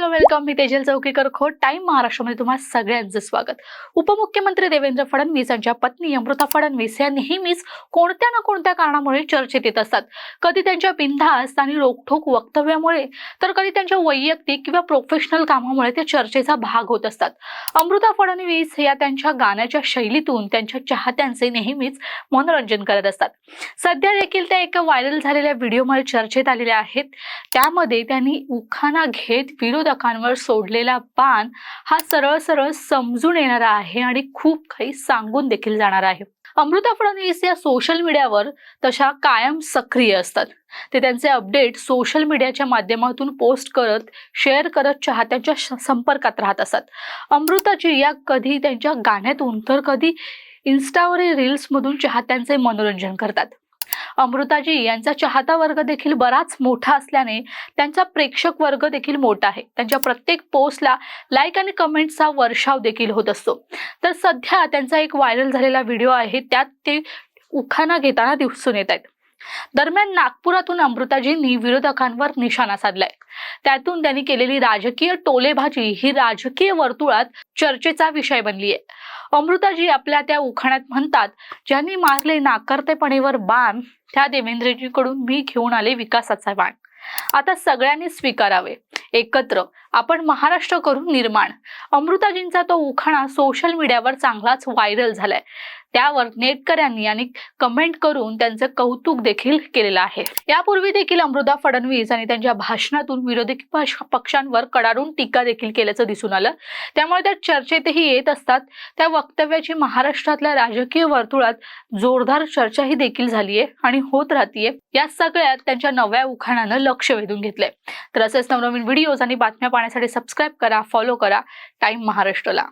Hello welcome मी तेजल चौकीकर खोट time महाराष्ट्रामध्ये तुम्हाला सगळ्यांचं स्वागत. उपमुख्यमंत्री देवेंद्र फडणवीस यांच्या पत्नी अमृता फडणवीस या नेहमीच कोणत्या ना कोणत्या कारणामुळे चर्चेत येत असतात. कधी त्यांच्या बिनधास्त आणि रोखोक वक्तव्यामुळे तर कधी त्यांच्या वैयक्तिक किंवा प्रोफेशनल कामामुळे ते चर्चेचा भाग होत असतात. अमृता फडणवीस या त्यांच्या गाण्याच्या शैलीतून त्यांच्या चाहत्यांचे नेहमीच मनोरंजन करत असतात. सध्या देखील त्या एका व्हायरल झालेल्या व्हिडिओमुळे चर्चेत आलेल्या आहेत. त्यामध्ये त्यांनी उखाणा घेत विरोध विरोधकांवर सोडलेला बाण हा सरळ सरळ समजून येणारा आहे आणि खूप काही सांगून देखील जाणार आहे. अमृता फडणवीस या सोशल मीडियावर तशा कायम सक्रिय असतात. ते त्यांचे अपडेट सोशल मीडियाच्या माध्यमातून पोस्ट करत शेअर करत चाहत्यांच्या संपर्कात राहत असतात. अमृताजी या कधी त्यांच्या गाण्यातून तर कधी इन्स्टावरील रील्समधून चाहत्यांचे मनोरंजन करतात. अमृताजी यांचा चाहता वर्ग देखील बराच मोठा असल्याने त्यांचा प्रेक्षक वर्ग देखील मोठा आहे. त्यांच्या प्रत्येक पोस्टला लाईक आणि कमेंटचा वर्षाव देखील होत असतो. तर सध्या त्यांचा एक व्हायरल झालेला व्हिडिओ आहे. त्यात ते उखाणा घेताना दिसून येत आहेत. दरम्यान नागपुरातून अमृताजींनी विरोधकांवर निशाणा साधलाय. त्यातून त्यांनी केलेली राजकीय टोलेबाजी ही राजकीय वर्तुळात चर्चेचा विषय बनली आहे अमृताजी आपल्या त्या उखाण्यात म्हणतात ज्यांनी मारले नाकारतेपणेवर बाण त्या देवेंद्रजीकडून मी घेऊन आले विकासाचा बाण आता सगळ्यांनी स्वीकारावे. एकत्र आपण महाराष्ट्र करून निर्माण. अमृताजींचा तो उखाणा सोशल मीडियावर चांगलाच व्हायरल झालाय. त्यावर नेटकऱ्यांनी आणि कमेंट करून त्यांचं कौतुक देखील केलेलं आहे. यापूर्वी देखील अमृता फडणवीस आणि त्यांच्या भाषणातून विरोधी पक्षांवर कडाडून टीका देखील केल्याचं दिसून आलं. त्यामुळे त्या चर्चेतही येत असतात. त्या वक्तव्याची महाराष्ट्रातल्या राजकीय वर्तुळात जोरदार चर्चाही देखील झालीये आणि होत राहतीये. या सगळ्यात त्यांच्या नव्या उखाणानं लक्ष वेधून घेतलंय. तर असेच नवनवीन व्हिडिओज आणि बातम्या पाहण्यासाठी सबस्क्राईब करा फॉलो करा. टाइम महाराष्ट्रला.